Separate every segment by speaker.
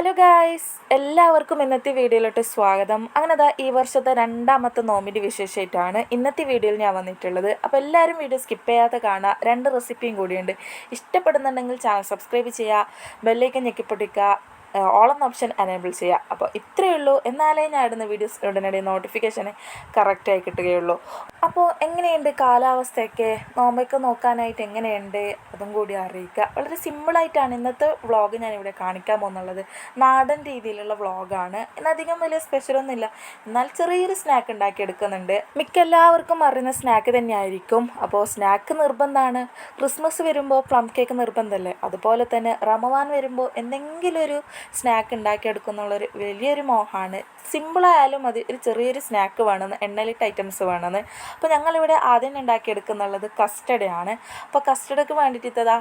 Speaker 1: Hello guys എല്ലാവർക്കും ഇന്നത്തെ വീഡിയോയിലോട്ട് സ്വാഗതം. അങ്ങനെ അതാ ഈ വർഷത്തെ രണ്ടാമത്തെ നോമിന്റെ വിശേഷമായിട്ടാണ് ഇന്നത്തെ വീഡിയോയിൽ ഞാൻ വന്നിട്ടുള്ളത്. അപ്പോൾ എല്ലാവരും വീഡിയോ സ്കിപ്പ് ചെയ്യാതെ കാണുക രണ്ട് റെസിപ്പിയും കൂടിയുണ്ട്. ഇഷ്ടപ്പെടുന്നുണ്ടെങ്കിൽ ചാനൽ സബ്സ്ക്രൈബ് ചെയ്യുക ബെല്ലൈക്കൻ ഞെക്കിപ്പൊട്ടിക്കുക. ഓൾ എന്ന ഓപ്ഷൻ എനേബിൾ ചെയ്യുക അപ്പോൾ ഇത്രയേ ഉള്ളൂ. എന്നാലേ ഞാൻ ഇടുന്ന വീഡിയോസ് ഉടനടി നോട്ടിഫിക്കേഷന് കറക്റ്റായി കിട്ടുകയുള്ളൂ. അപ്പോൾ എങ്ങനെയുണ്ട് കാലാവസ്ഥയൊക്കെ? നോമ്പൊക്കെ നോക്കാനായിട്ട് എങ്ങനെയുണ്ട്? അതും കൂടി അറിയിക്കുക. വളരെ സിമ്പിളായിട്ടാണ് ഇന്നത്തെ വ്ളോഗ് ഞാനിവിടെ കാണിക്കാൻ പോകുന്നുള്ളത്. നാടൻ രീതിയിലുള്ള വ്ളോഗാണ് എന്നധികം വലിയ സ്പെഷ്യലൊന്നുമില്ല എന്നാൽ ചെറിയൊരു സ്നാക്ക് ഉണ്ടാക്കി എടുക്കുന്നുണ്ട്. മിക്ക എല്ലാവർക്കും അറിയുന്ന സ്നാക്ക് തന്നെയായിരിക്കും. അപ്പോൾ സ്നാക്ക് നിർബന്ധമാണ്. ക്രിസ്മസ് വരുമ്പോൾ പ്ലം കേക്ക് നിർബന്ധമല്ലേ? അതുപോലെ തന്നെ റമവാൻ വരുമ്പോൾ എന്തെങ്കിലും ഒരു സ്നാക്ക് ഉണ്ടാക്കിയെടുക്കുന്നുള്ളൊരു വലിയൊരു മോഹമാണ് സിമ്പിളായാലും മതി ഒരു ചെറിയൊരു സ്നാക്ക് വേണമെന്ന് എണ്ണലിട്ട് ഐറ്റംസ് വേണമെന്ന്. അപ്പോൾ ഞങ്ങളിവിടെ ആദ്യം ഉണ്ടാക്കിയെടുക്കുന്നുള്ളത് കസ്റ്റഡാണ് അപ്പോൾ കസ്റ്റഡൊക്കെ വേണ്ടിയിട്ട് ഇത്തതാ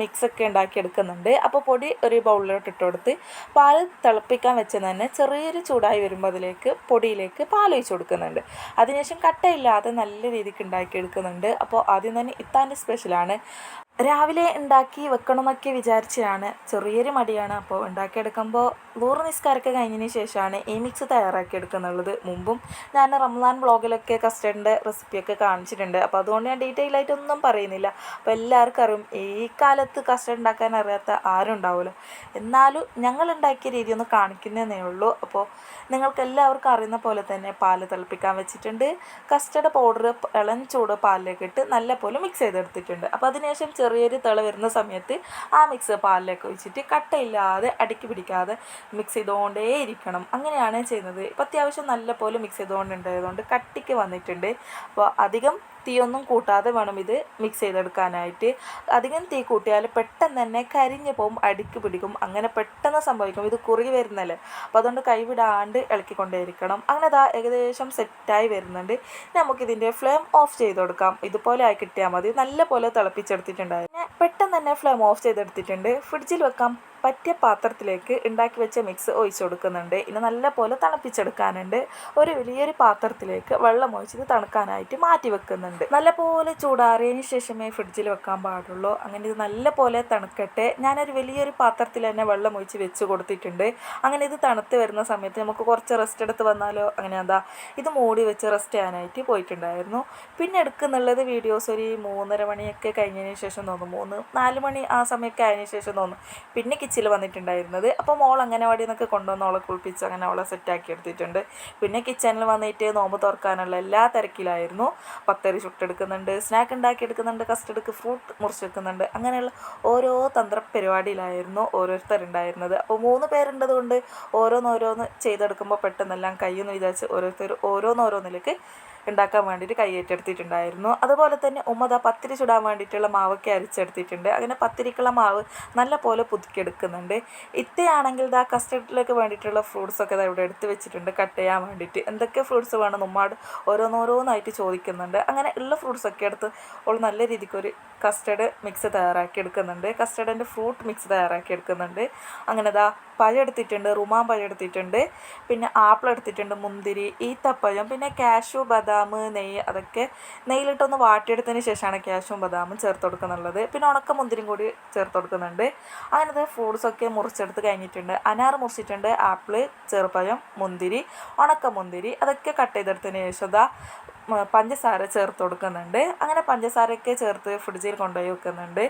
Speaker 1: മിക്സൊക്കെ ഉണ്ടാക്കിയെടുക്കുന്നുണ്ട് അപ്പോൾ പൊടി ഒരു ബൗളിലോട്ട് ഇട്ട് കൊടുത്ത് പാൽ തിളപ്പിക്കാൻ വെച്ച് തന്നെ ചെറിയൊരു ചൂടായി വരുമ്പോൾ അതിലേക്ക് പൊടിയിലേക്ക് പാൽ ഒഴിച്ച് കൊടുക്കുന്നുണ്ട്. അതിനുശേഷം കട്ടയില്ലാതെ നല്ല രീതിക്ക് ഉണ്ടാക്കിയെടുക്കുന്നുണ്ട് അപ്പോൾ ആദ്യം തന്നെ ഇത്താന്റെ സ്പെഷ്യലാണ് രാവിലെ ഉണ്ടാക്കി വെക്കണമെന്നൊക്കെ വിചാരിച്ചതാണ്. ചെറിയൊരു മടിയാണ്. അപ്പോൾ ഉണ്ടാക്കിയെടുക്കുമ്പോൾ നൂറ് നിസ്കാരമൊക്കെ കഴിഞ്ഞതിന് ശേഷമാണ് ഈ മിക്സ് തയ്യാറാക്കി എടുക്കുന്നുള്ളത് മുമ്പും ഞാൻ റംസാൻ ബ്ലോഗിലൊക്കെ കസ്റ്റഡിന്റെ റെസിപ്പിയൊക്കെ കാണിച്ചിട്ടുണ്ട്. അപ്പോൾ അതുകൊണ്ട് ഞാൻ ഡീറ്റെയിൽ ആയിട്ടൊന്നും പറയുന്നില്ല. അപ്പോൾ എല്ലാവർക്കും അറിയും ഈ കാലത്ത് കസ്റ്റഡ് ഉണ്ടാക്കാൻ അറിയാത്ത ആരും ഉണ്ടാവില്ല. എന്നാലും ഞങ്ങൾ ഉണ്ടാക്കിയ രീതി ഒന്ന് കാണിക്കുന്നതേ ഉള്ളൂ. അപ്പോൾ നിങ്ങൾക്ക് എല്ലാവർക്കും അറിയുന്ന പോലെ തന്നെ പാൽ തിളപ്പിക്കാൻ വെച്ചിട്ടുണ്ട്. കസ്റ്റഡ് പൗഡർ ഇളം ചൂട് പാലിലേക്ക് ഇട്ട് നല്ല പോലെ മിക്സ് ചെയ്തെടുത്തിട്ടുണ്ട്. അപ്പോൾ അതിനുശേഷം ചെറിയൊരു തിള വരുന്ന സമയത്ത് ആ മിക്സ് പാലിലേക്ക് ഒഴിച്ചിട്ട് കട്ടയില്ലാതെ അടുക്കി പിടിക്കാതെ മിക്സ് ചെയ്തുകൊണ്ടേ ഇരിക്കണം. അങ്ങനെയാണ് ചെയ്യുന്നത്. ഇപ്പം അത്യാവശ്യം നല്ല പോലെ മിക്സ് ചെയ്തുകൊണ്ടുണ്ടായതുകൊണ്ട് കട്ടിക്ക് വന്നിട്ടുണ്ട്. അപ്പോൾ അധികം തീയൊന്നും കൂട്ടാതെ വേണം ഇത് മിക്സ് ചെയ്തെടുക്കാനായിട്ട്. അധികം തീ കൂട്ടിയാൽ പെട്ടെന്ന് തന്നെ കരിഞ്ഞു പോകും അടുക്കി പിടിക്കും. അങ്ങനെ പെട്ടെന്ന് സംഭവിക്കും. ഇത് കുറുകി വരുന്നല്ലേ? അപ്പോൾ അതുകൊണ്ട് കൈവിടാണ്ട് ഇളക്കിക്കൊണ്ടേയിരിക്കണം. അങ്ങനെ അതാ ഏകദേശം സെറ്റായി വരുന്നുണ്ട്. നമുക്കിതിന്റെ ഫ്ലെയിം ഓഫ് ചെയ്ത് കൊടുക്കാം. ഇതുപോലെ ആയി കിട്ടിയാൽ മതി. നല്ല പോലെ തിളപ്പിച്ചെടുത്തിട്ടുണ്ടായിരുന്നു പെട്ടെന്ന് തന്നെ ഫ്ലെയിം ഓഫ് ചെയ്തെടുത്തിട്ടുണ്ട്. ഫ്രിഡ്ജിൽ വെക്കാം. പറ്റിയ പാത്രത്തിലേക്ക് ഉണ്ടാക്കി വെച്ച മിക്സ് ഒഴിച്ചു കൊടുക്കുന്നുണ്ട്. ഇനി നല്ലപോലെ തണുപ്പിച്ചെടുക്കാനുണ്ട്. ഒരു വലിയൊരു പാത്രത്തിലേക്ക് വെള്ളം ഒഴിച്ചത് തണുക്കാനായിട്ട് മാറ്റി വെക്കുന്നുണ്ട്. നല്ലപോലെ ചൂടാറിയതിന് ശേഷമേ ഫ്രിഡ്ജിൽ വെക്കാൻ പാടുള്ളൂ. അങ്ങനെ ഇത് നല്ലപോലെ തണുക്കട്ടെ. ഞാനൊരു വലിയൊരു പാത്രത്തിൽ തന്നെ വെള്ളം ഒഴിച്ച് വെച്ച് കൊടുത്തിട്ടുണ്ട്. അങ്ങനെ ഇത് തണുത്ത് വരുന്ന സമയത്ത് നമുക്ക് കുറച്ച് റെസ്റ്റ് എടുത്ത് വന്നാലോ? അങ്ങനെ എന്താ ഇത് മൂടി വെച്ച് റെസ്റ്റ് ചെയ്യാനായിട്ട് പോയിട്ടുണ്ടായിരുന്നു. പിന്നെ എടുക്കുന്നുള്ളത് വീഡിയോസ് ഒരു മൂന്നര മണിയൊക്കെ കഴിഞ്ഞതിന് ശേഷം തോന്നും മൂന്ന് നാല് മണി ആ സമയമൊക്കെ ആയതിനു ശേഷം തോന്നും പിന്നെ കിച്ചിൽ വന്നിട്ടുണ്ടായിരുന്നത്. അപ്പോൾ മോൾ അംഗനവാടി നിന്നൊക്കെ കൊണ്ടുവന്ന് അവളെ കുളിപ്പിച്ച് അങ്ങനെ അവളെ സെറ്റാക്കി എടുത്തിട്ടുണ്ട്. പിന്നെ കിച്ചണിൽ വന്നിട്ട് നോമ്പ് തുറക്കാനുള്ള എല്ലാ തിരക്കിലായിരുന്നു. പത്തരി ചുട്ടെടുക്കുന്നുണ്ട് സ്നാക്ക് ഉണ്ടാക്കി എടുക്കുന്നുണ്ട് കസ്റ്റെടുക്ക് ഫ്രൂട്ട് മുറിച്ചെടുക്കുന്നുണ്ട് അങ്ങനെയുള്ള ഓരോ തന്ത്ര പരിപാടിയിലായിരുന്നു ഓരോരുത്തരുണ്ടായിരുന്നത്. അപ്പോൾ മൂന്ന് പേരുണ്ടത് കൊണ്ട് ഓരോന്നോരോന്ന് ചെയ്തെടുക്കുമ്പോൾ പെട്ടെന്നെല്ലാം കയ്യെന്ന് വിചാരിച്ച് ഓരോരുത്തർ ഓരോന്നോരോന്നിലേക്ക് ഉണ്ടാക്കാൻ വേണ്ടിയിട്ട് കൈയേറ്റെടുത്തിട്ടുണ്ടായിരുന്നു അതുപോലെ തന്നെ ഉമ്മത പത്തിരി ചുടാൻ വേണ്ടിയിട്ടുള്ള മാവൊക്കെ അരിച്ചെടുത്തിട്ടുണ്ട്. അങ്ങനെ പത്തിരിക്കുള്ള മാവ് നല്ല പോലെ പുതുക്കിയെടുക്കുന്നുണ്ട്. ഇത്തയാണെങ്കിൽ ഇതാ കസ്റ്റഡിലേക്ക് വേണ്ടിയിട്ടുള്ള ഫ്രൂട്ട്സൊക്കെ ഇതാ ഇവിടെ എടുത്ത് വെച്ചിട്ടുണ്ട്. കട്ട് ചെയ്യാൻ വേണ്ടിയിട്ട്. എന്തൊക്കെ ഫ്രൂട്ട്സ് വേണം ഉമ്മാട് ഓരോന്നോരോന്നായിട്ട് ചോദിക്കുന്നുണ്ട്. അങ്ങനെ ഉള്ള ഫ്രൂട്ട്സൊക്കെ എടുത്ത് അവൾ നല്ല രീതിക്കൊരു കസ്റ്റഡ് മിക്സ് തയ്യാറാക്കി എടുക്കുന്നുണ്ട് കസ്റ്റഡിന്റെ ഫ്രൂട്ട് മിക്സ് തയ്യാറാക്കി എടുക്കുന്നുണ്ട് അങ്ങനെ ഇതാ പഴം എടുത്തിട്ടുണ്ട് റുമാൻ പഴം എടുത്തിട്ടുണ്ട്. പിന്നെ ആപ്പിൾ എടുത്തിട്ടുണ്ട് മുന്തിരി ഈത്തപ്പഴം പിന്നെ കാഷ്യൂ ബദാം നെയ്യ് അതൊക്കെ നെയ്യിലിട്ടൊന്ന് വാട്ടിയെടുത്തതിന് ശേഷമാണ് ക്യാഷും ബദാമും ചേർത്ത് കൊടുക്കുന്നുള്ളത് പിന്നെ ഉണക്ക മുന്തിരിയും കൂടി ചേർത്ത് കൊടുക്കുന്നുണ്ട്. അങ്ങനത്തെ ഫ്രൂട്ട്സൊക്കെ മുറിച്ചെടുത്ത് കഴിഞ്ഞിട്ടുണ്ട്. അനാർ മുറിച്ചിട്ടുണ്ട്. ആപ്പിൾ ചെറുപ്പഴം മുന്തിരി ഉണക്ക മുന്തിരി അതൊക്കെ കട്ട് ചെയ്തെടുത്തതിന് ശേഷം പഞ്ചസാര ചേർത്ത് കൊടുക്കുന്നുണ്ട്. അങ്ങനെ പഞ്ചസാരയൊക്കെ ചേർത്ത് ഫ്രിഡ്ജിൽ കൊണ്ടുപോയി വെക്കുന്നുണ്ട്.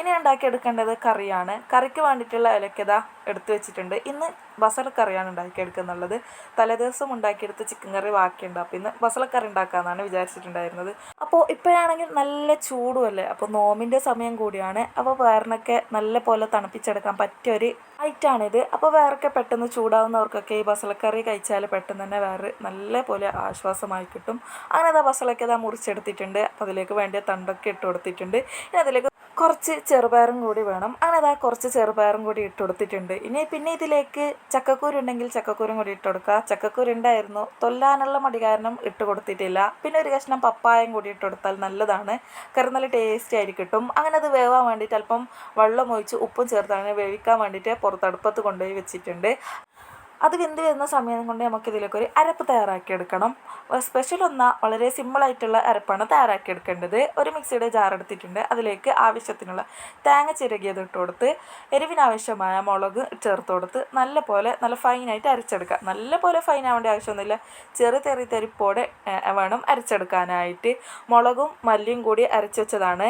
Speaker 1: ഇനി ഉണ്ടാക്കിയെടുക്കേണ്ടത് കറിയാണ്. കറിക്ക് വേണ്ടിയിട്ടുള്ള ഇലക്കത എടുത്തു വെച്ചിട്ടുണ്ട്. ഇന്ന് ബസല കറിയാണ് ഉണ്ടാക്കിയെടുക്കുന്നുള്ളത്. തലേദിവസം ഉണ്ടാക്കിയെടുത്ത് ചിക്കൻ കറി ബാക്കിയുണ്ട്. അപ്പോൾ ഇന്ന് ബസലക്കറി ഉണ്ടാക്കാമെന്നാണ് വിചാരിച്ചിട്ടുണ്ടായിരുന്നത്. അപ്പോൾ ഇപ്പോഴാണെങ്കിൽ നല്ല ചൂടുമല്ലേ അപ്പോൾ നോമിന്റെ സമയം കൂടിയാണ്. അപ്പോൾ വയറിനൊക്കെ നല്ല പോലെ തണുപ്പിച്ചെടുക്കാൻ പറ്റിയ ഒരു ഐറ്റാണിത് അപ്പോൾ വേറൊക്കെ പെട്ടെന്ന് ചൂടാവുന്നവർക്കൊക്കെ ഈ ബസലക്കറി കഴിച്ചാൽ പെട്ടെന്ന് തന്നെ വേറെ നല്ല പോലെ ആശ്വാസമായി കിട്ടും. അങ്ങനെ അതാ ബസലൊക്കെ അതാ മുറിച്ചെടുത്തിട്ടുണ്ട്. അപ്പോൾ അതിലേക്ക് വേണ്ടിയ തണ്ടൊക്കെ ഇട്ട് കൊടുത്തിട്ടുണ്ട്. ഇനി അതിലേക്ക് കുറച്ച് ചെറുപയറും കൂടി വേണം. അങ്ങനെ അതാ കുറച്ച് ചെറുപയറും കൂടി ഇട്ട് കൊടുത്തിട്ടുണ്ട്. ഇനി പിന്നെ ഇതിലേക്ക് ചക്കക്കൂരുണ്ടെങ്കിൽ ചക്കക്കൂരും കൂടി ഇട്ട് കൊടുക്കുക. ചക്കക്കൂര് ഉണ്ടായിരുന്നു തൊല്ലാനുള്ള മടി കാരണം ഇട്ട് കൊടുത്തിട്ടില്ല. പിന്നെ ഒരു കഷ്ണം പപ്പായം കൂടി ഇട്ട് കൊടുത്താൽ നല്ലതാണ്. കറി നല്ല ടേസ്റ്റി ആയിരിക്കും കിട്ടും. അങ്ങനെ അത് വേവാൻ വേണ്ടിയിട്ട് അല്പം വെള്ളം ഒഴിച്ച് ഉപ്പും ചേർത്താണ് വേവിക്കാൻ വേണ്ടിയിട്ട് പുറത്തടുപ്പത്ത് കൊണ്ടുപോയി വെച്ചിട്ടുണ്ട്. അത് വെന്ത് വരുന്ന സമയം കൊണ്ട് നമുക്ക് ഇതിലേക്ക് ഒരു അരപ്പ് തയ്യാറാക്കിയെടുക്കണം സ്പെഷ്യൽ ഒന്ന വളരെ സിമ്പിളായിട്ടുള്ള അരപ്പാണ് തയ്യാറാക്കിയെടുക്കേണ്ടത് ഒരു മിക്സിയുടെ ജാർ എടുത്തിട്ടുണ്ട്. അതിലേക്ക് ആവശ്യത്തിനുള്ള തേങ്ങ ചിരകിയത് ഇട്ട് കൊടുത്ത് എരിവിനാവശ്യമായ മുളക് ചേർത്ത് കൊടുത്ത് നല്ല പോലെ നല്ല ഫൈനായിട്ട് അരച്ചെടുക്കുക നല്ല പോലെ ഫൈൻ ആവേണ്ട ആവശ്യമൊന്നുമില്ല. ചെറു തെറി തെരിപ്പോടെ വേണം അരച്ചെടുക്കാനായിട്ട്. മുളകും മല്ലിയും കൂടി അരച്ചു വെച്ചതാണ്.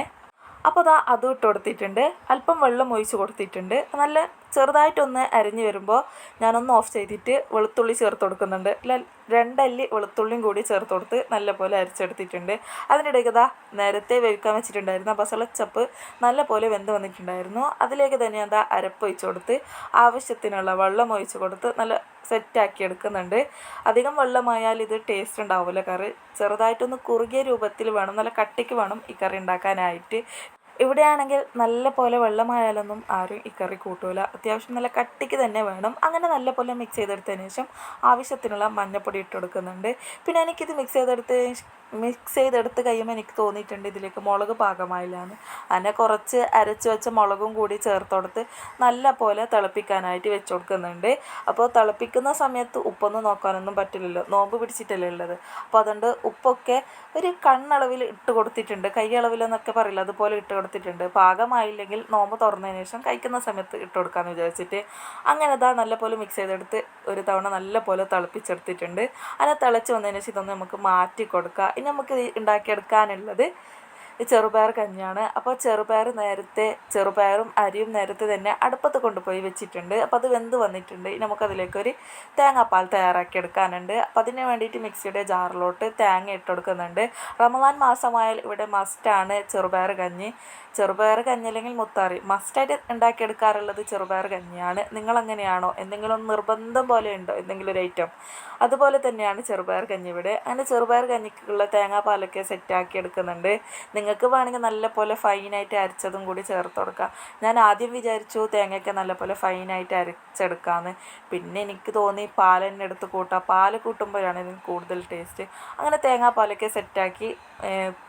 Speaker 1: അപ്പോൾ അതാ അതും ഇട്ട് കൊടുത്തിട്ടുണ്ട്. അല്പം വെള്ളം ഒഴിച്ച് കൊടുത്തിട്ടുണ്ട്. നല്ല ചെറുതായിട്ടൊന്ന് അരിഞ്ഞ് വരുമ്പോൾ ഞാനൊന്ന് ഓഫ് ചെയ്തിട്ട് വെളുത്തുള്ളി ചേർത്ത് കൊടുക്കുന്നുണ്ട്. അല്ല രണ്ടല്ലി വെളുത്തുള്ളിയും കൂടി ചേർത്ത് കൊടുത്ത് നല്ലപോലെ അരച്ചെടുത്തിട്ടുണ്ട്. അതിനിടയ്ക്ക് ഇതാ നേരത്തെ വേവിക്കാൻ വെച്ചിട്ടുണ്ടായിരുന്ന ബസളച്ചപ്പ് നല്ലപോലെ വെന്ത് വന്നിട്ടുണ്ടായിരുന്നു. അതിലേക്ക് തന്നെ എന്താ അരപ്പ് ഒഴിച്ച് കൊടുത്ത് ആവശ്യത്തിനുള്ള വെള്ളം ഒഴിച്ച് കൊടുത്ത് നല്ല സെറ്റാക്കി എടുക്കുന്നുണ്ട്. അധികം വെള്ളമായാൽ ഇത് ടേസ്റ്റ് ഉണ്ടാവില്ല കറി. ചെറുതായിട്ടൊന്ന് കുറുകിയ രൂപത്തിൽ വേണം. നല്ല കട്ടിക്ക് വേണം ഈ കറി ഉണ്ടാക്കാനായിട്ട്. ഇവിടെയാണെങ്കിൽ നല്ല പോലെ വെള്ളമായാലൊന്നും ആരും ഇക്കറി കറി കൂട്ടൂല. അത്യാവശ്യം നല്ല കട്ടിക്ക് തന്നെ വേണം. അങ്ങനെ നല്ല പോലെ മിക്സ് ചെയ്തെടുത്തതിന് ശേഷം ആവശ്യത്തിനുള്ള മഞ്ഞപ്പൊടി ഇട്ട് കൊടുക്കുന്നുണ്ട്. പിന്നെ എനിക്കിത് മിക്സ് ചെയ്തെടുത്ത് മിക്സ് ചെയ്തെടുത്ത് കഴിയുമ്പോൾ എനിക്ക് തോന്നിയിട്ടുണ്ട് ഇതിലേക്ക് മുളക് പാകമായില്ല എന്ന്. അങ്ങനെ കുറച്ച് അരച്ച് വെച്ച മുളകും കൂടി ചേർത്ത് കൊടുത്ത് നല്ല പോലെ തിളപ്പിക്കാനായിട്ട് വെച്ച് കൊടുക്കുന്നുണ്ട്. അപ്പോൾ തിളപ്പിക്കുന്ന സമയത്ത് ഉപ്പൊന്നും നോക്കാനൊന്നും പറ്റില്ലല്ലോ. നോമ്പ് പിടിച്ചിട്ടല്ലേ ഉള്ളത്. അപ്പോൾ അതുകൊണ്ട് ഉപ്പൊക്കെ ഒരു കണ്ണളവിൽ ഇട്ട് കൊടുത്തിട്ടുണ്ട്. കൈ അളവിലെന്നൊക്കെ പറയില്ല? അതുപോലെ ഇട്ട് കൊടുത്തിട്ടുണ്ട്. പാകമായില്ലെങ്കിൽ നോമ്പ് തുറന്നതിന് ശേഷം കഴിക്കുന്ന സമയത്ത് ഇട്ട് കൊടുക്കാമെന്ന് വിചാരിച്ചിട്ട് അങ്ങനെ ഇതാ നല്ലപോലെ മിക്സ് ചെയ്തെടുത്ത് ഒരു തവണ നല്ലപോലെ തിളപ്പിച്ചെടുത്തിട്ടുണ്ട്. അങ്ങനെ തിളച്ച് വന്നതിന് ശേഷം ഇതൊന്ന് നമുക്ക് മാറ്റി കൊടുക്കുക ഇനി നമുക്ക് ഉണ്ടാക്കിയെടുക്കാനുള്ളത് ചെറുപയർ കഞ്ഞിയാണ്. അപ്പോൾ ചെറുപയർ നേരത്തെ ചെറുപയറും അരിയും നേരത്തെ തന്നെ അടുപ്പത്ത് കൊണ്ടുപോയി വെച്ചിട്ടുണ്ട്. അപ്പോൾ അത് വെന്ത് വന്നിട്ടുണ്ട്. നമുക്കതിലേക്കൊരു തേങ്ങാപ്പാൽ തയ്യാറാക്കി എടുക്കാനുണ്ട്. അപ്പോൾ അതിന് വേണ്ടിയിട്ട് മിക്സിയുടെ ജാറിലോട്ട് തേങ്ങ ഇട്ട് കൊടുക്കുന്നുണ്ട്. റമദാൻ മാസമായാൽ ഇവിടെ മസ്റ്റാണ് ചെറുപയർ കഞ്ഞി. ചെറുപയർ കഞ്ഞി അല്ലെങ്കിൽ മുത്താറി. മസ്റ്റായിട്ട് ഉണ്ടാക്കിയെടുക്കാറുള്ളത് ചെറുപയർ കഞ്ഞിയാണ്. നിങ്ങളങ്ങനെയാണോ? എന്തെങ്കിലും നിർബന്ധം പോലെ ഉണ്ടോ? എന്തെങ്കിലും ഒരു ഐറ്റം അതുപോലെ തന്നെയാണ് ചെറുപയർ കഞ്ഞി ഇവിടെ. അങ്ങനെ ചെറുപയർ കഞ്ഞിക്കുള്ള തേങ്ങാപ്പാലൊക്കെ സെറ്റാക്കി എടുക്കുന്നുണ്ട്. നിങ്ങൾക്ക് വേണമെങ്കിൽ നല്ലപോലെ ഫൈനായിട്ട് അരച്ചതും കൂടി ചേർത്ത് കൊടുക്കാം. ഞാൻ ആദ്യം വിചാരിച്ചു തേങ്ങയൊക്കെ നല്ല പോലെ ഫൈനായിട്ട് അരച്ചെടുക്കാമെന്ന് പിന്നെ എനിക്ക് തോന്നി പാൽ എടുത്ത് കൂട്ടാം. പാൽ കൂട്ടുമ്പോഴാണ് ഇതിന് കൂടുതൽ ടേസ്റ്റ്. അങ്ങനെ തേങ്ങാപ്പാലൊക്കെ സെറ്റാക്കി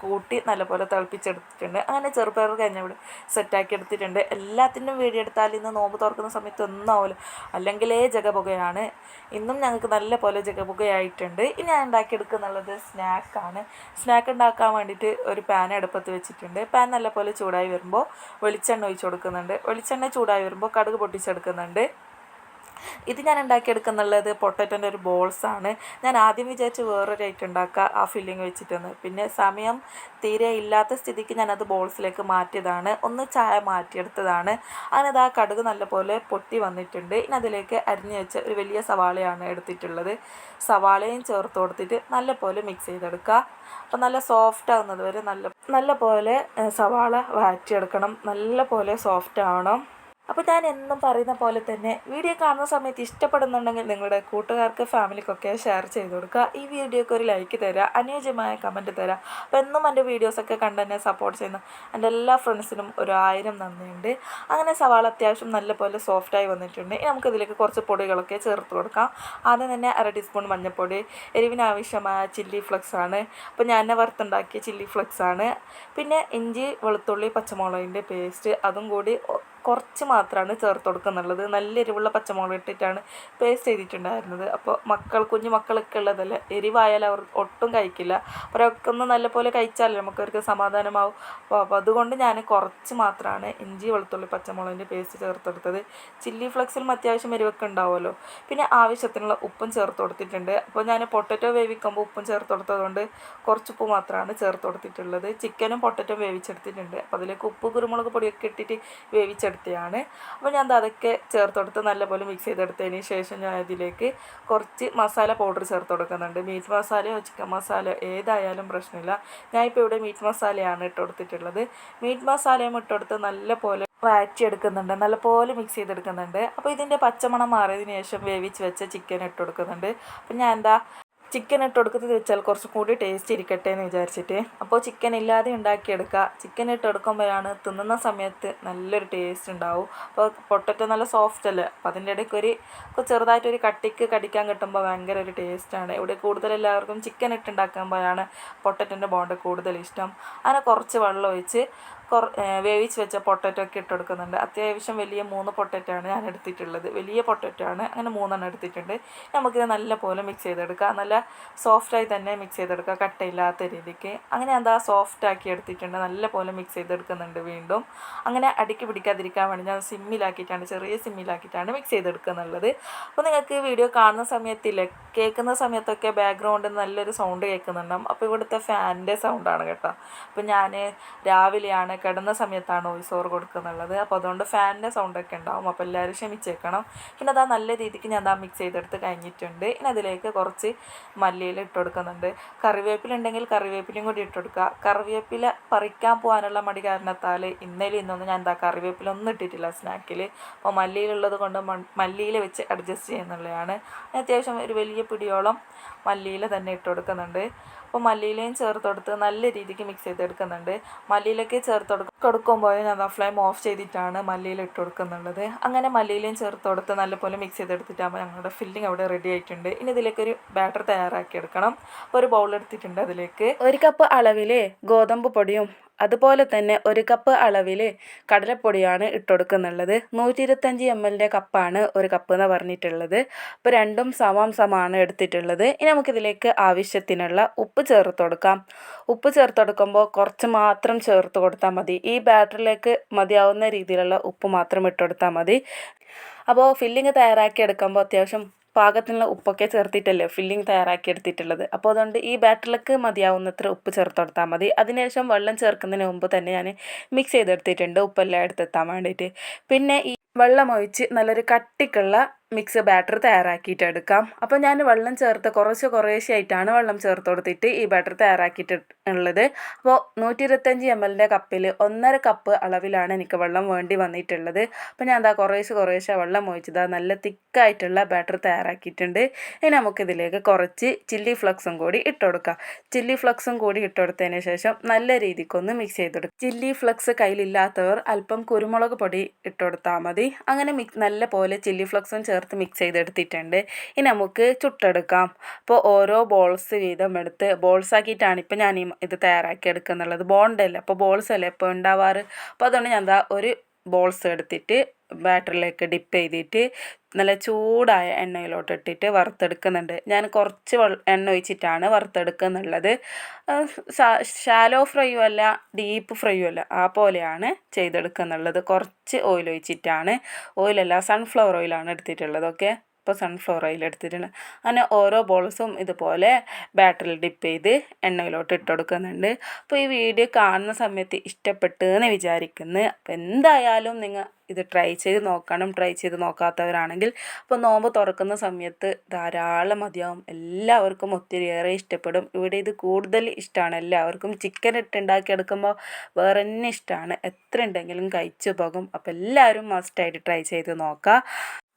Speaker 1: കൂട്ടി നല്ലപോലെ തിളപ്പിച്ചെടുത്തിട്ടുണ്ട്. അങ്ങനെ ചെറുപയർ കഞ്ഞി ഇവിടെ സെറ്റാക്കി എടുത്തിട്ടുണ്ട്. എല്ലാത്തിനും വീഡിയോ എടുത്താൽ ഇന്ന് നോമ്പ് തുറക്കുന്ന സമയത്ത് ഒന്നും ആവില്ല അല്ലെങ്കിലേ ജഗപുകയാണ്. ഇന്നും ഞങ്ങൾക്ക് നല്ല പോലെ ജഗപുകയായിട്ടുണ്ട്. ഇനി ഞാൻ ഉണ്ടാക്കിയെടുക്കുന്നുള്ളത് സ്നാക്കാണ് സ്നാക്ക് ഉണ്ടാക്കാൻ വേണ്ടിയിട്ട് ഒരു പാൻ അടുപ്പത്ത് വെച്ചിട്ടുണ്ട്. പാൻ നല്ലപോലെ ചൂടായി വരുമ്പോൾ വെളിച്ചെണ്ണ ഒഴിച്ച് കൊടുക്കുന്നുണ്ട്. വെളിച്ചെണ്ണ ചൂടായി വരുമ്പോൾ കടുക് പൊട്ടിച്ചെടുക്കുന്നുണ്ട്. ഇത് ഞാൻ ഉണ്ടാക്കിയെടുക്കുന്നുള്ളത് പൊട്ടറ്റോന്റെ ഒരു ബോൾസാണ്. ഞാൻ ആദ്യം വിചാരിച്ച് വേറൊരു ഐറ്റം ഉണ്ടാക്കുക ആ ഫില്ലിങ് വെച്ചിട്ടൊന്ന്. പിന്നെ സമയം തീരെ ഇല്ലാത്ത സ്ഥിതിക്ക് ഞാനത് ബോൾസിലേക്ക് മാറ്റിയതാണ്. ഒന്ന് ചായ മാറ്റിയെടുത്തതാണ്. അങ്ങനെ ആ കടുക് നല്ലപോലെ പൊട്ടി വന്നിട്ടുണ്ട്. ഇനി അതിലേക്ക് അരിഞ്ഞ് വെച്ച ഒരു വലിയ സവാളയാണ് എടുത്തിട്ടുള്ളത്. സവാളയും ചേർത്ത് കൊടുത്തിട്ട് നല്ലപോലെ മിക്സ് ചെയ്തെടുക്കുക അപ്പോൾ നല്ല സോഫ്റ്റ് ആവുന്നത് വരെ നല്ല നല്ലപോലെ സവാള വാറ്റിയെടുക്കണം നല്ല പോലെ സോഫ്റ്റ് ആവണം. അപ്പോൾ ഞാൻ എന്നും പറയുന്ന പോലെ തന്നെ വീഡിയോ കാണുന്ന സമയത്ത് ഇഷ്ടപ്പെടുന്നുണ്ടെങ്കിൽ നിങ്ങളുടെ കൂട്ടുകാർക്ക് ഫാമിലിക്കൊക്കെ ഷെയർ ചെയ്ത് കൊടുക്കുക. ഈ വീഡിയോക്ക് ഒരു ലൈക്ക് തരിക അനുയോജ്യമായ കമന്റ് തരിക അപ്പോൾ എന്നും എന്റെ വീഡിയോസൊക്കെ കണ്ട് എന്നെ സപ്പോർട്ട് ചെയ്യുന്ന എന്റെ എല്ലാ ഫ്രണ്ട്സിനും ഒരു ആയിരം നന്ദിയുണ്ട്. അങ്ങനെ സവാള അത്യാവശ്യം നല്ല പോലെ സോഫ്റ്റായി വന്നിട്ടുണ്ട്. നമുക്കിതിലേക്ക് കുറച്ച് പൊടികളൊക്കെ ചേർത്ത് കൊടുക്കാം. ആദ്യം തന്നെ അര ടീസ്പൂൺ മഞ്ഞൾപ്പൊടി എരിവിനാവശ്യമായ ചില്ലി ഫ്ലക്സ് ആണ്. അപ്പോൾ ഞാൻ വറുത്തുണ്ടാക്കിയ ചില്ലി ഫ്ലക്സ് ആണ്. പിന്നെ ഇഞ്ചി വെളുത്തുള്ളി പച്ചമുളകിന്റെ പേസ്റ്റ് അതും കൂടി കുറച്ച് മാത്രമാണ് ചേർത്ത് കൊടുക്കുന്നുള്ളത്. നല്ല എരിവുള്ള പച്ചമുളക് ഇട്ടിട്ടാണ് പേസ്റ്റ് ചെയ്തിട്ടുണ്ടായിരുന്നത്. അപ്പോൾ മക്കൾ കുഞ്ഞു മക്കളൊക്കെ ഉള്ളതല്ലേ എരിവായാൽ അവർ ഒട്ടും കഴിക്കില്ല. അവരൊക്കെ ഒന്ന് നല്ലപോലെ കഴിച്ചാലേ നമുക്ക് അവർക്ക് സമാധാനമാവും. അപ്പോൾ അപ്പോൾ അതുകൊണ്ട് ഞാൻ കുറച്ച് മാത്രമാണ് ഇഞ്ചി വെളുത്തുള്ളി പച്ചമുളകിന്റെ പേസ്റ്റ് ചേർത്തെടുത്തത്. ചില്ലി ഫ്ലെക്സിലും അത്യാവശ്യം എരിവൊക്കെ ഉണ്ടാവുമല്ലോ. പിന്നെ ആവശ്യത്തിനുള്ള ഉപ്പും ചേർത്ത് കൊടുത്തിട്ടുണ്ട്. അപ്പോൾ ഞാൻ പൊട്ടറ്റോ വേവിക്കുമ്പോൾ ഉപ്പും ചേർത്ത് കൊടുത്തതുകൊണ്ട് കുറച്ച് ഉപ്പ് മാത്രമാണ് ചേർത്ത് കൊടുത്തിട്ടുള്ളത്. ചിക്കനും പൊട്ടറ്റോ വേവിച്ചെടുത്തിട്ടുണ്ട്. അപ്പോൾ അതിലേക്ക് ഉപ്പ് കുരുമുളക് പൊടിയൊക്കെ ഇട്ടിട്ട് വേവിച്ചെടുത്തതാണ് അപ്പോൾ ഞാൻ അതൊക്കെ ചേർത്ത് കൊടുത്ത് നല്ലപോലെ മിക്സ് ചെയ്തെടുത്തതിന് ശേഷം ഞാൻ അതിലേക്ക് കുറച്ച് മസാല പൗഡർ ചേർത്ത് കൊടുക്കുന്നുണ്ട് മീറ്റ് മസാലയോ ചിക്കൻ മസാലയോ ഏതായാലും പ്രശ്നമില്ല. ഞാനിപ്പോൾ ഇവിടെ മീറ്റ് മസാലയാണ് ഇട്ട് കൊടുത്തിട്ടുള്ളത്. മീറ്റ് മസാലയും ഇട്ട് കൊടുത്ത് നല്ലപോലെ വഴറ്റിയെടുക്കുന്നുണ്ട്. നല്ലപോലെ മിക്സ് ചെയ്തെടുക്കുന്നുണ്ട്. അപ്പോൾ ഇതിന്റെ പച്ചമണം മാറിയതിന് ശേഷം വേവിച്ച് വെച്ച ചിക്കൻ ഇട്ട് കൊടുക്കുന്നുണ്ട്. അപ്പം ഞാൻ എന്താ ചിക്കൻ ഇട്ട് കൊടുക്കുന്നത് വെച്ചാൽ കുറച്ചും കൂടി ടേസ്റ്റ് ഇരിക്കട്ടെ എന്ന് വിചാരിച്ചിട്ട്. അപ്പോൾ ചിക്കൻ ഇല്ലാതെ ഉണ്ടാക്കിയെടുക്കുക. ചിക്കൻ ഇട്ട് എടുക്കുമ്പോഴാണ് തിന്നുന്ന സമയത്ത് നല്ലൊരു ടേസ്റ്റ് ഉണ്ടാവും. അപ്പോൾ പൊട്ടറ്റോ നല്ല സോഫ്റ്റ് അല്ലേ? അപ്പോൾ അതിന്റെ ഇടയ്ക്ക് ഒരു ചെറുതായിട്ടൊരു കട്ടിക്ക് കടിക്കാൻ കിട്ടുമ്പോൾ ഭയങ്കര ഒരു ടേസ്റ്റാണ് ഇവിടെ കൂടുതൽ എല്ലാവർക്കും ചിക്കൻ ഇട്ട് ഉണ്ടാക്കുമ്പോഴാണ് പൊട്ടറ്റോന്റെ ബോണ്ട് കൂടുതൽ ഇഷ്ടം. അങ്ങനെ കുറച്ച് വെള്ളം ഒഴിച്ച് കുറ വേവിച്ച് വെച്ച പൊട്ടറ്റോ ഒക്കെ ഇട്ട് കൊടുക്കുന്നുണ്ട്. അത്യാവശ്യം വലിയ മൂന്ന് പൊട്ടറ്റോ ആണ് ഞാൻ എടുത്തിട്ടുള്ളത്. വലിയ പൊട്ടറ്റോ ആണ് അങ്ങനെ മൂന്നെണ്ണം എടുത്തിട്ടുണ്ട്. നമുക്കിത് നല്ല പോലെ മിക്സ് ചെയ്തെടുക്കാം. നല്ല സോഫ്റ്റായി തന്നെ മിക്സ് ചെയ്തെടുക്കുക കട്ടയില്ലാത്ത രീതിക്ക്. അങ്ങനെ എന്താ സോഫ്റ്റ് ആക്കി എടുത്തിട്ടുണ്ട്. നല്ല പോലെ മിക്സ് ചെയ്തെടുക്കുന്നുണ്ട് വീണ്ടും. അങ്ങനെ അടുക്കി പിടിക്കാതിരിക്കാൻ വേണ്ടി ഞാൻ സിമ്മിലാക്കിയിട്ടാണ് ചെറിയ സിമ്മിലാക്കിയിട്ടാണ് മിക്സ് ചെയ്തെടുക്കുന്നുള്ളത്. അപ്പോൾ നിങ്ങൾക്ക് വീഡിയോ കാണുന്ന സമയത്തിൽ കേൾക്കുന്ന സമയത്തൊക്കെ ബാക്ക്ഗ്രൗണ്ടിൽ നല്ലൊരു സൗണ്ട് കേൾക്കുന്നുണ്ടാവും. അപ്പോൾ ഇവിടുത്തെ ഫാനിന്റെ സൗണ്ടാണ് കേട്ടോ. അപ്പോൾ ഞാൻ രാവിലെയാണ് കിടന്ന സമയത്താണ് വോയിസ് ഓവർ കൊടുക്കുന്നുള്ളത്? അപ്പോൾ അതുകൊണ്ട് ഫാനിന്റെ സൗണ്ടൊക്കെ ഉണ്ടാവും. അപ്പോൾ എല്ലാവരും ക്ഷമിച്ചേക്കണം. പിന്നെ അതാ നല്ല രീതിക്ക് ഞാൻ അതാ മിക്സ് ചെയ്തെടുത്ത് കഴിഞ്ഞിട്ടുണ്ട്. ഇനി അതിലേക്ക് കുറച്ച് മല്ലിയില ഇട്ട് കൊടുക്കുന്നുണ്ട്. കറിവേപ്പില ഉണ്ടെങ്കിൽ കറിവേപ്പിലയും കൂടി ഇട്ട് കൊടുക്കുക. കറിവേപ്പില പറിക്കാൻ പോകാനുള്ള മടി കാരണത്താൽ ഇന്നലെ ഇന്നൊന്നും ഞാൻ എന്താ കറിവേപ്പില ഒന്നും ഇട്ടിട്ടില്ല സ്നാക്കിൽ അപ്പോൾ മല്ലിയിലുള്ളത് കൊണ്ട് മല്ലിയില വെച്ച് അഡ്ജസ്റ്റ് ചെയ്യുന്നുള്ളതാണ്. അത്യാവശ്യം ഒരു വലിയ പിടിയോളം മല്ലിയില തന്നെ ഇട്ട് കൊടുക്കുന്നുണ്ട്. അപ്പോൾ മല്ലിയിലയും ചേർത്തെടുത്ത് നല്ല രീതിക്ക് മിക്സ് ചെയ്തെടുക്കുന്നുണ്ട്. മല്ലിയിലൊക്കെ ചേർത്ത് കൊടുക്ക കൊടുക്കുമ്പോൾ ഞാൻ ഫ്ലെയിം ഓഫ് ചെയ്തിട്ടാണ് മല്ലിയില ഇട്ട് കൊടുക്കുന്നുള്ളത്. അങ്ങനെ മല്ലിയിലയും ചേർത്ത് കൊടുത്ത് നല്ലപോലെ മിക്സ് ചെയ്തെടുത്തിട്ടാകുമ്പോൾ ഞങ്ങളുടെ ഫില്ലിംഗ് അവിടെ റെഡി ആയിട്ടുണ്ട്. ഇനി ഇതിലേക്ക് ഒരു ബാറ്റർ തയ്യാറാക്കി എടുക്കണം ഒരു ബൗൾ എടുത്തിട്ടുണ്ട് അതിലേക്ക്.
Speaker 2: ഒരു കപ്പ് അളവിൽ ഗോതമ്പ് പൊടിയും അതുപോലെ തന്നെ ഒരു കപ്പ് അളവിൽ കടലപ്പൊടിയാണ് ഇട്ടുകൊടുക്കുന്നുള്ളത് നൂറ്റി ഇരുപത്തഞ്ച് എം എല്ലിന്റെ കപ്പാണ് ഒരു കപ്പ് എന്ന് പറഞ്ഞിട്ടുള്ളത്. അപ്പോൾ രണ്ടും സമം സമാണ് എടുത്തിട്ടുള്ളത്. ഇനി നമുക്കിതിലേക്ക് ആവശ്യത്തിനുള്ള ഉപ്പ് ചേർത്ത് കൊടുക്കാം. ഉപ്പ് ചേർത്ത് കൊടുക്കുമ്പോൾ കുറച്ച് മാത്രം ചേർത്ത് കൊടുത്താൽ മതി. ഈ ബാറ്ററിലേക്ക് മതിയാവുന്ന രീതിയിലുള്ള ഉപ്പ് മാത്രം ഇട്ടുകൊടുത്താൽ മതി. അപ്പോൾ ഫില്ലിങ് തയ്യാറാക്കി എടുക്കുമ്പോൾ അത്യാവശ്യം പാകത്തിനുള്ള ഉപ്പൊക്കെ ചേർത്തിട്ടല്ലേ ഫില്ലിംഗ് തയ്യാറാക്കി എടുത്തിട്ടുള്ളത്. അപ്പോൾ അതുകൊണ്ട് ഈ ബാറ്ററിലേക്ക് മതിയാവുന്നത്ര ഉപ്പ് ചേർത്ത് കൊടുത്താൽ മതി. അതിനുശേഷം വെള്ളം ചേർക്കുന്നതിന് മുമ്പ് തന്നെ ഞാൻ മിക്സ് ചെയ്തെടുത്തിട്ടുണ്ട്. ഉപ്പെല്ലാം എടുത്തെത്താൻ വേണ്ടിയിട്ട്. പിന്നെ ഈ വെള്ളം ഒഴിച്ച് നല്ലൊരു കട്ടിക്കുള്ള മിക്സ് ബാറ്റർ തയ്യാറാക്കിയിട്ട് എടുക്കാം. അപ്പോൾ ഞാൻ വെള്ളം ചേർത്ത് കുറച്ച് കുറേശ്ശെ ആയിട്ടാണ് വെള്ളം ചേർത്ത് കൊടുത്തിട്ട് ഈ ബാറ്റർ തയ്യാറാക്കിയിട്ട് ഉള്ളത് അപ്പോൾ നൂറ്റി ഇരുപത്തഞ്ച് എം എല്ലിന്റെ കപ്പിൽ ഒന്നര കപ്പ് അളവിലാണ് എനിക്ക് വെള്ളം വേണ്ടി വന്നിട്ടുള്ളത്. അപ്പോൾ ഞാൻ എന്താ കുറേശ്ശെ കുറേശ്ശെ വെള്ളം ഒഴിച്ചത് നല്ല തിക്കായിട്ടുള്ള ബാറ്റർ തയ്യാറാക്കിയിട്ടുണ്ട്. ഇനി നമുക്കിതിലേക്ക് കുറച്ച് ചില്ലി ഫ്ലക്സും കൂടി ഇട്ട് കൊടുക്കാം. ചില്ലി ഫ്ലക്സും കൂടി ഇട്ട് കൊടുത്തതിന് ശേഷം നല്ല രീതിക്കൊന്ന് മിക്സ് ചെയ്തെടുക്കും ചില്ലി ഫ്ലക്സ് കയ്യിലില്ലാത്തവർ അല്പം കുരുമുളക് പൊടി ഇട്ട് കൊടുത്താൽ മതി. അങ്ങനെ മിക് നല്ല പോലെ ചില്ലി ഫ്ലക്സും ചേർത്ത് മിക്സ് ചെയ്തെടുത്തിട്ടുണ്ട്. ഇനി നമുക്ക് ചുട്ടെടുക്കാം. അപ്പോൾ ഓരോ ബോൾസ് വീതം എടുത്ത് ബോൾസ് ആക്കിയിട്ടാണ് ഇപ്പോൾ ഞാൻ ഇത് തയ്യാറാക്കി എടുക്കുന്നുള്ളത് ബോണ്ടല്ലേ? അപ്പോൾ ബോൾസ് അല്ലേ ഇപ്പോൾ ഉണ്ടാവാറ്? അപ്പോൾ അതുകൊണ്ട് ഞാൻ എന്താ ഒരു ബോൾസ് എടുത്തിട്ട് ബാറ്ററിലേക്ക് ഡിപ്പ് ചെയ്തിട്ട് നല്ല ചൂടായ എണ്ണയിലോട്ട് ഇട്ടിട്ട് വറുത്തെടുക്കുന്നുണ്ട്. ഞാൻ കുറച്ച് എണ്ണ ഒഴിച്ചിട്ടാണ് വറുത്തെടുക്കുന്നുള്ളത്. ഷാലോ ഫ്രൈയും അല്ല ഡീപ്പ് ഫ്രൈയും അല്ല ആ പോലെയാണ് ചെയ്തെടുക്കുന്നുള്ളത്. കുറച്ച് ഓയിൽ ഒഴിച്ചിട്ടാണ്. ഓയിലല്ല സൺഫ്ലവർ ഓയിലാണ് എടുത്തിട്ടുള്ളത്. ഓക്കെ ഇപ്പോൾ സൺഫ്ലവർ ഓയിൽ എടുത്തിട്ടുണ്ട്. അങ്ങനെ ഓരോ ബോൾസും ഇതുപോലെ ബാറ്ററിൽ ഡിപ്പ് ചെയ്ത് എണ്ണയിലോട്ട് ഇട്ട് കൊടുക്കുന്നുണ്ട്. അപ്പോൾ ഈ വീഡിയോ കാണുന്ന സമയത്ത് ഇഷ്ടപ്പെട്ടു എന്ന് വിചാരിക്കുന്നു. അപ്പോൾ എന്തായാലും നിങ്ങൾ ഇത് ട്രൈ ചെയ്ത് നോക്കണം. ട്രൈ ചെയ്ത് നോക്കാത്തവരാണെങ്കിൽ അപ്പോൾ നോമ്പ് തുറക്കുന്ന സമയത്ത് ധാരാളം മതിയാവും. എല്ലാവർക്കും ഒത്തിരിയേറെ ഇഷ്ടപ്പെടും. ഇവിടെ ഇത് കൂടുതൽ ഇഷ്ടമാണ് എല്ലാവർക്കും ചിക്കൻ ഇട്ടുണ്ടാക്കി എടുക്കുമ്പോൾ വേറെ തന്നെ ഇഷ്ടമാണ് എത്ര ഉണ്ടെങ്കിലും കഴിച്ചു പോകും. അപ്പോൾ എല്ലാവരും മസ്റ്റായിട്ട് ട്രൈ ചെയ്ത് നോക്കുക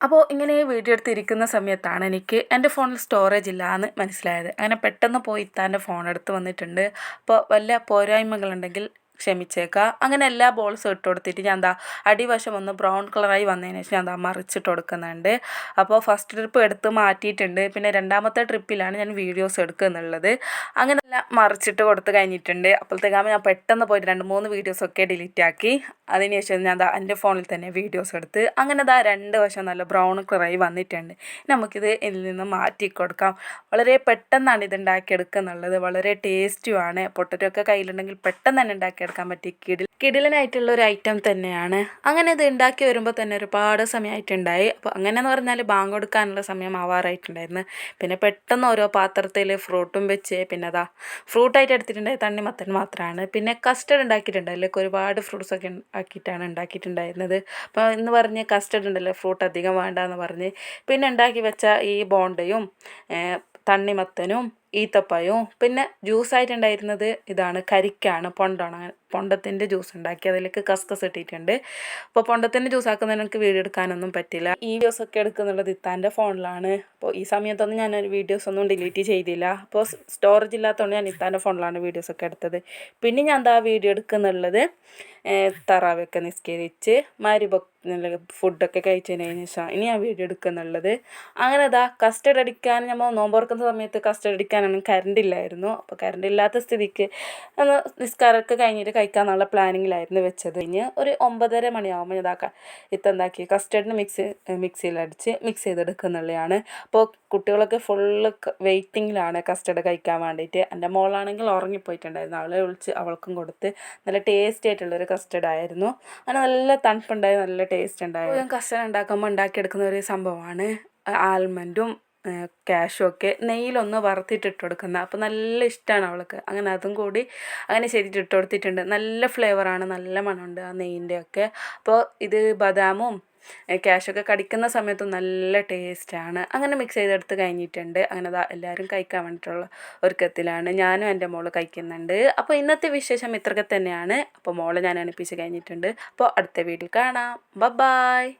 Speaker 2: അപ്പോൾ ഇങ്ങനെ വീഡിയോ എടുത്തിരിക്കുന്ന സമയത്താണ് എനിക്ക് എന്റെ ഫോണിൽ സ്റ്റോറേജ് ഇല്ല എന്ന് മനസ്സിലായത്. അങ്ങനെ പെട്ടെന്ന് പോയി ഇത്താന്റെ ഫോൺ എടുത്ത് വന്നിട്ടുണ്ട്. അപ്പോൾ വല്ല പോരായ്മകളുണ്ടെങ്കിൽ ക്ഷമിച്ചേക്കുക. അങ്ങനെ എല്ലാ ബോൾസും ഇട്ട് കൊടുത്തിട്ട് ഞാൻ എന്താ അടിവശം ഒന്ന് ബ്രൗൺ കളറായി വന്നതിന് ശേഷം ഞാൻ എന്താ മറിച്ചിട്ട് കൊടുക്കുന്നുണ്ട്. അപ്പോൾ ഫസ്റ്റ് ട്രിപ്പ് എടുത്ത് മാറ്റിയിട്ടുണ്ട്. പിന്നെ രണ്ടാമത്തെ ട്രിപ്പിലാണ് ഞാൻ വീഡിയോസ് എടുക്കുന്നുള്ളത്. അങ്ങനെ എല്ലാം മറിച്ചിട്ട് കൊടുത്ത് കഴിഞ്ഞിട്ടുണ്ട്. അപ്പോഴത്തേക്കാകുമ്പോൾ ഞാൻ പെട്ടെന്ന് പോയിട്ട് രണ്ട് മൂന്ന് വീഡിയോസൊക്കെ ഡിലീറ്റ് ആക്കി. അതിനുശേഷം ഞാൻ എന്റെ ഫോണിൽ തന്നെ വീഡിയോസ് എടുത്ത്. അങ്ങനെ ദാ രണ്ട് വശം നല്ല ബ്രൗൺ കളറായി വന്നിട്ടുണ്ട്. നമുക്കിത് ഇതിൽ നിന്ന് മാറ്റി കൊടുക്കാം. വളരെ പെട്ടെന്നാണ് ഇത് ഉണ്ടാക്കിയെടുക്കുന്നുള്ളത്. വളരെ ടേസ്റ്റുമാണ് പൊട്ടറ്റോ ഒക്കെ കയ്യിലുണ്ടെങ്കിൽ പെട്ടെന്ന് തന്നെ ഉണ്ടാക്കിയെടുക്കാം. എടുക്കാൻ പറ്റി കിടിൽ കിടിലനായിട്ടുള്ള ഒരു ഐറ്റം തന്നെയാണ്. അങ്ങനെ ഇത് ഉണ്ടാക്കി വരുമ്പോൾ തന്നെ ഒരുപാട് സമയമായിട്ടുണ്ടായി അപ്പോൾ അങ്ങനെയെന്ന് പറഞ്ഞാൽ ബാങ്ക് കൊടുക്കാനുള്ള സമയം ആവാറായിട്ടുണ്ടായിരുന്നു. പിന്നെ പെട്ടെന്ന് ഓരോ പാത്രത്തിൽ ഫ്രൂട്ടും വെച്ച് പിന്നെ അതാ ഫ്രൂട്ടായിട്ട് എടുത്തിട്ടുണ്ടായി തണ്ണിമത്തൻ മാത്രമാണ് പിന്നെ കസ്റ്റഡ് ഉണ്ടാക്കിയിട്ടുണ്ട് അതിലേക്ക് ഒരുപാട് ഫ്രൂട്ട്സ് ഒക്കെ ആക്കിയിട്ടാണ് ഉണ്ടാക്കിയിട്ടുണ്ടായിരുന്നത് അപ്പോൾ എന്ന് പറഞ്ഞ് കസ്റ്റഡ് ഉണ്ടല്ലോ ഫ്രൂട്ട് അധികം വേണ്ട എന്ന് പറഞ്ഞ്. പിന്നെ ഉണ്ടാക്കി വെച്ച ഈ ബോണ്ടയും തണ്ണിമത്തനും ഈത്തപ്പഴവും പിന്നെ ജ്യൂസായിട്ടുണ്ടായിരുന്നത് ഇതാണ് കരിക്കാണ്. പൊണ്ടാണ് പൊണ്ടത്തിന്റെ ജ്യൂസ് ഉണ്ടാക്കി. അതിലേക്ക് കസ്കസ് ഇട്ടിട്ടുണ്ട്. അപ്പോൾ പൊണ്ടത്തിന്റെ ജ്യൂസ് ആക്കുന്നതിന് എനിക്ക് വീഡിയോ എടുക്കാനൊന്നും പറ്റില്ല. ഈ വീഡിയോസ് ഒക്കെ എടുക്കുന്നുള്ളത് ഇത്താന്റെ ഫോണിലാണ്. അപ്പോൾ ഈ സമയത്തൊന്നും ഞാൻ വീഡിയോസ് ഒന്നും ഡിലീറ്റ് ചെയ്തില്ല. അപ്പോൾ സ്റ്റോറേജ് ഇല്ലാത്തതുകൊണ്ട് ഞാൻ ഇത്താന്റെ ഫോണിലാണ് വീഡിയോസ് ഒക്കെ എടുത്തത്. പിന്നെ ഞാൻ എന്താ വീഡിയോ എടുക്കുന്നുള്ളത് തറാവൊക്കെ നിസ്കരിച്ച് മാരിബൊക്കെ നല്ല ഫുഡൊക്കെ കഴിച്ചതിന് ശേഷം ഇനി ഞാൻ വീഡിയോ എടുക്കുന്നുള്ളത്. അങ്ങനെ അതാ കസ്റ്റഡ് അടിക്കാൻ നമ്മൾ നോമ്പുറക്കുന്ന സമയത്ത് കസ്റ്റഡ് അടിക്കാനാണ് കറണ്ട് ഇല്ലായിരുന്നു. അപ്പോൾ കറണ്ട് ഇല്ലാത്ത സ്ഥിതിക്ക് നിസ്കാരമൊക്കെ കഴിഞ്ഞിട്ട് കഴിക്കാന്നുള്ള പ്ലാനിങ്ങിലായിരുന്നു വെച്ചത്. കഴിഞ്ഞ് ഒരു ഒമ്പതര മണിയാകുമ്പോൾ ഇതാക്കാം ഇത്തെന്താക്കി കസ്റ്റഡിന് മിക്സ് മിക്സിയിലടിച്ച് മിക്സ് ചെയ്തെടുക്കുന്നുള്ളതാണ് അപ്പോൾ കുട്ടികളൊക്കെ ഫുള്ള് വെയിറ്റിങ്ങിലാണ് കസ്റ്റഡ് കഴിക്കാൻ വേണ്ടിയിട്ട്. എന്റെ മോളാണെങ്കിൽ ഉറങ്ങിപ്പോയിട്ടുണ്ടായിരുന്നു. അവളെ വിളിച്ച് അവൾക്കും കൊടുത്ത് നല്ല ടേസ്റ്റി ആയിട്ടുള്ളൊരു കസ്റ്റഡ് ആയിരുന്നു. അങ്ങനെ നല്ല തണുപ്പുണ്ടായി നല്ല ടേസ്റ്റ് ഉണ്ടായിരുന്നു കസ്റ്റഡ് ഉണ്ടാക്കുമ്പോൾ ഉണ്ടാക്കിയെടുക്കുന്ന ഒരു സംഭവമാണ്. ആൽമൻഡും ക്യാഷും ഒക്കെ നെയ്യിലൊന്ന് വറുത്തിട്ടിട്ട് കൊടുക്കുന്ന അപ്പോൾ നല്ല ഇഷ്ടമാണ് അവൾക്ക്. അങ്ങനെ അതും കൂടി അങ്ങനെ ചെയ്തിട്ട് ഇട്ട് കൊടുത്തിട്ടുണ്ട് നല്ല ഫ്ലേവറാണ് നല്ല മണമുണ്ട് ആ നെയ്യിന്റെ ഒക്കെ അപ്പോൾ ഇത് ബദാമും ക്യാഷൊക്കെ കടിക്കുന്ന സമയത്ത് നല്ല ടേസ്റ്റാണ്. അങ്ങനെ മിക്സ് ചെയ്തെടുത്ത് കഴിഞ്ഞിട്ടുണ്ട്. അങ്ങനെ അതാ എല്ലാവരും കഴിക്കാൻ വേണ്ടിയിട്ടുള്ള ഒരുക്കത്തിലാണ്. ഞാനും എന്റെ മോൾ കഴിക്കുന്നുണ്ട്. അപ്പോൾ ഇന്നത്തെ വിശേഷം ഇത്രയൊക്കെ തന്നെയാണ്. അപ്പോൾ മോളെ ഞാൻ അണുപ്പിച്ച് കഴിഞ്ഞിട്ടുണ്ട്. അപ്പോൾ അടുത്ത വീട്ടിൽ കാണാം. ബ ബായ്